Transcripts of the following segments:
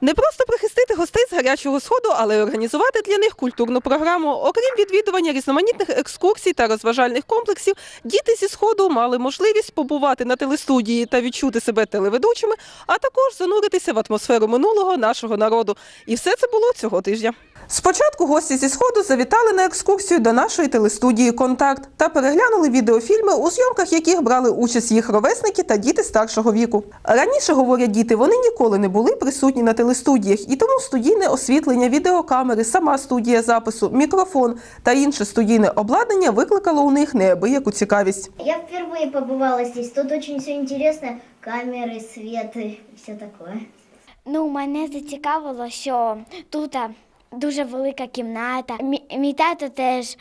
Не просто прихистити гостей з гарячого сходу, але й організувати для них культурну програму. Окрім відвідування різноманітних екскурсій та розважальних комплексів, діти зі сходу мали можливість побувати на телестудії та відчути себе телеведучими, а також зануритися в атмосферу минулого нашого народу. І все це було цього тижня. Спочатку гості зі сходу завітали на екскурсію до нашої телестудії Контакт та переглянули відеофільми, у зйомках яких брали участь їх ровесники та діти старшого віку. Раніше говорять діти, вони ніколи не були присутні на телестудіях, і тому студійне освітлення, відеокамери, сама студія запису, мікрофон та інше студійне обладнання викликало у них неабияку цікавість. Я впервые побывала здесь. Тут очень все интересно. Камеры, свет и все такое. Ну, мене зацікавило, що тут а, дуже велика кімната. Мі- Мій тато теж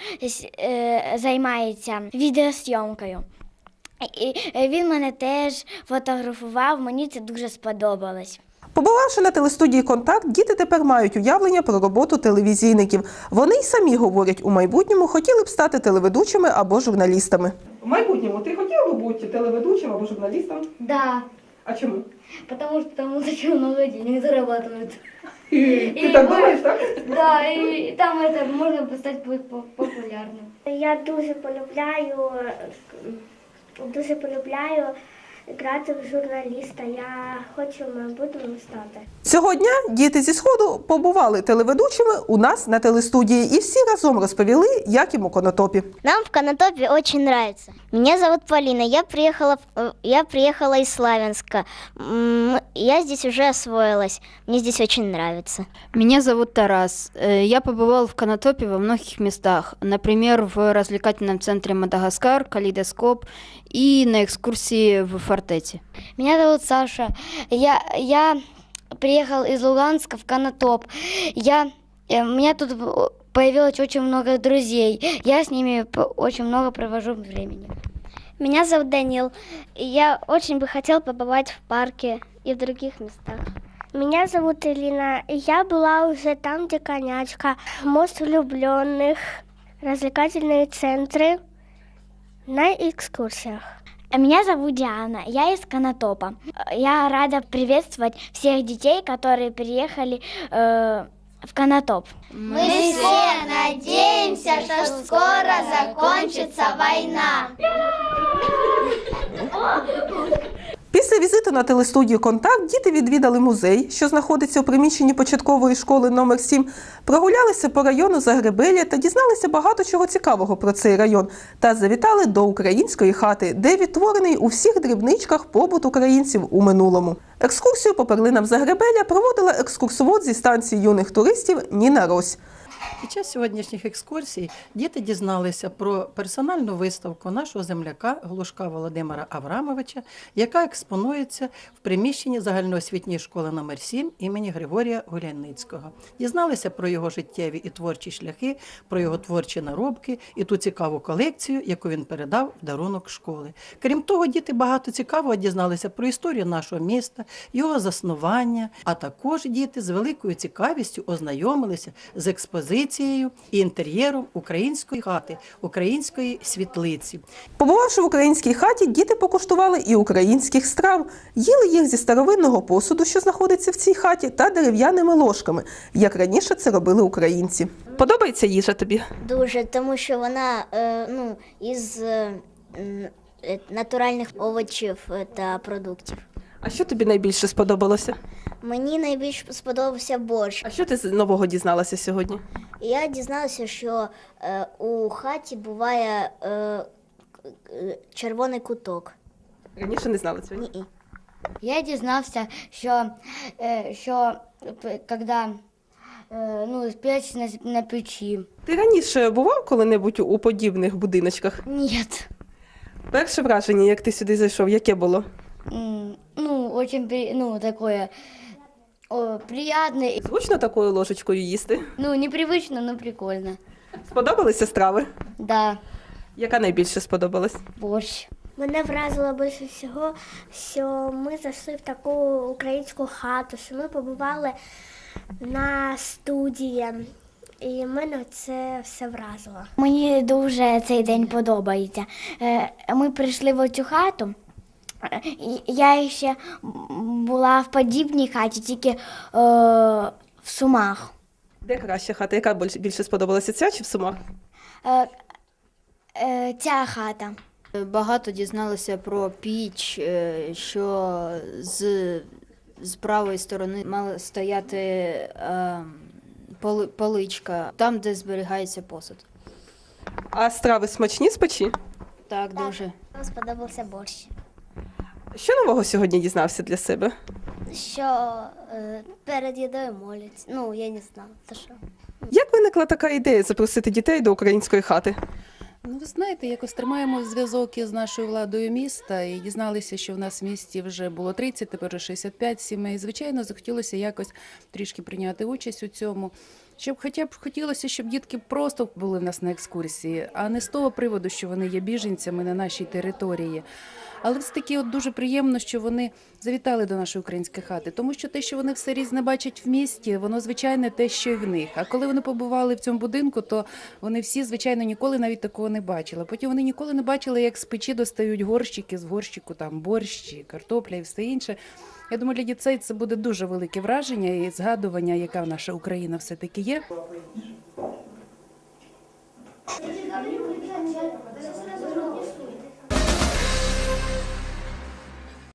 е, займається відеосйомкою. І е, він мене теж фотографував, мені це дуже сподобалось. Побувавши на телестудії Контакт, діти тепер мають уявлення про роботу телевізійників. Вони й самі говорять, у майбутньому хотіли б стати телеведучими або журналістами. У майбутньому ти хотів би бути телеведучим або журналістом? Да, А чому? потому что там очень много денег зарабатывают. Ти так думаєш, так? Да, и там это можно стать популярным. Я дуже полюбляю, дуже полюбляю грати в журналіста. Я хочу в майбутньому стати. Цього дня діти зі сходу побували телеведучими у нас на телестудії і всі разом розповіли, як їм у конотопі. Нам в Конотопе очень нравится. Меня зовут Полина. Я приехала, в- э, я приехала из Славянска. М, Я здесь уже освоилась. Мне здесь очень нравится. Меня зовут Тарас. Э, Я побывал в Конотопе во многих местах. Например, в развлекательном центре Мадагаскар, Калейдоскоп и на экскурсии в Фортете. Меня зовут Саша. Я, я приехал из Луганска в Конотоп. Я, э, у меня тут появилось очень много друзей. Я с ними очень много провожу времени. Меня зовут Данил. Я очень бы хотел побывать в парке и в других местах. Меня зовут Элина. Я была уже там, где конячка, мост влюбленных, развлекательные центры на экскурсиях. Меня зовут Диана, я из Конотопа. Э, Я рада приветствовать всех детей, которые приехали э, в Конотоп. Мы все надеемся, что скоро закончится война. Після візиту на телестудію Контакт діти відвідали музей, що знаходиться у приміщенні початкової школи номер 7 прогулялися по району Загребелля та дізналися багато чого цікавого про цей район. Та завітали до української хати, де відтворений у всіх дрібничках побут українців у минулому. Екскурсію по перлинам Загребелля проводила екскурсовод зі станції юних туристів Ніна Рось. Під час сьогоднішніх екскурсій діти дізналися про персональну виставку нашого земляка Глушка Володимира Аврамовича, яка експонується в приміщенні загальноосвітньої школи номер 7 імені Григорія Гуляницького. Дізналися про його життєві і творчі шляхи, про його творчі наробки і ту цікаву колекцію, яку він передав в дарунок школи. Крім того, діти багато цікавого дізналися про історію нашого міста, його заснування, а також діти з великою цікавістю ознайомилися з експозицією і інтер'єром української хати, української світлиці. Побувавши в українській хаті, діти покуштували і українських страв. Їли їх зі старовинного посуду, що знаходиться в цій хаті, та дерев'яними ложками, як раніше це робили українці. Подобається їжа тобі? Дуже, тому що вона е, ну, із е, е, натуральних овочів та продуктів. А що тобі найбільше сподобалося? Мені найбільш сподобався борщ. А що ти з нового дізналася сьогодні? Я дізнався, що е, у хаті буває е, е, червоний куток. Раніше не знала цього. Ні. Я дізнався, що, е, що е, ну, печь на, на печі. Ти раніше бував коли-небудь у подібних будиночках? Ні. Перше враження, як ти сюди зайшов, яке було? Ну, очень, ну, такое о, приятное. Зручно такою ложечкою їсти? Ну, непривычно, но прикольно. Сподобалися страви? Да, Яка найбільше сподобалась? борщ. Мене вразило більше всього, що ми зайшли в таку українську хату, що ми побували на студії. І мене це все вразило. Мені дуже цей день подобається. Е, Ми прийшли в цю хату. Я ще була в подібній хаті, тільки е, в Сумах. Де краща хата? Яка більше сподобалася ця чи в Сумах? Е, е, ця хата. Багато дізналися про піч, е, що з, з правої сторони мала стояти е, поли- поличка, там, де зберігається посуд. А страви смачні з печі? Так, дуже. Нам сподобався борщ. Що нового сьогодні дізнався для себе? Що е, перед їдою моляться. Ну, я не знала, то що. Як виникла така ідея запросити дітей до української хати? Ну, ви знаєте, якось тримаємо зв'язок із нашою владою міста і дізналися, що в нас в місті вже було 30, тепер вже 65 сімей. Звичайно, захотілося якось трішки прийняти участь у цьому. Щоб хоча б хотілося, щоб дітки просто були в нас на екскурсії, а не з того приводу, що вони є біженцями на нашій території. Але все таки от дуже приємно, що вони завітали до нашої української хати, тому що те, що вони все різне бачать в місті, воно звичайне те, що й в них. А коли вони побували в цьому будинку, то вони всі, звичайно, ніколи навіть такого не бачили. Потім вони ніколи не бачили, як з печі достають горщики, з горщику там борщ, чи картопля і все інше. Я думаю, для дітей це буде дуже велике враження і згадування, яка наша Україна все-таки є.